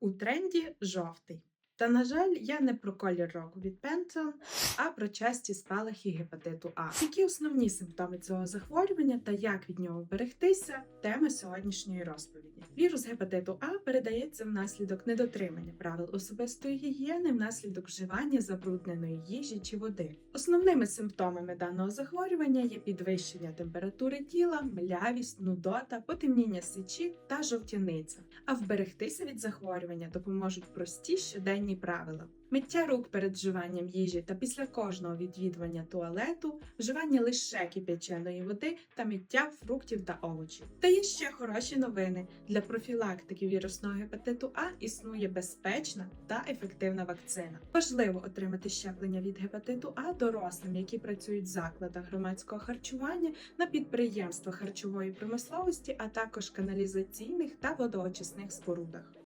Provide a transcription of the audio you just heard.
У тренді жовтий. Та, на жаль, я не про колір року від Пентон, а про часті спалахи гепатиту А. Які основні симптоми цього захворювання та як від нього берегтися тема сьогоднішньої розповіді. Вірус гепатиту А передається внаслідок недотримання правил особистої гігієни внаслідок вживання забрудненої їжі чи води. Основними симптомами даного захворювання є підвищення температури тіла, млявість, нудота, потемніння сечі та жовтяниця. А вберегтися від захворювання допоможуть прості щоденні правила. Миття рук перед вживанням їжі та після кожного відвідування туалету, вживання лише кип'яченої води та миття фруктів та овочів. Та є ще хороші новини. Для профілактики вірусного гепатиту А існує безпечна та ефективна вакцина. Важливо отримати щеплення від гепатиту А дорослим, які працюють в закладах громадського харчування, на підприємствах харчової промисловості, а також каналізаційних та водоочисних спорудах.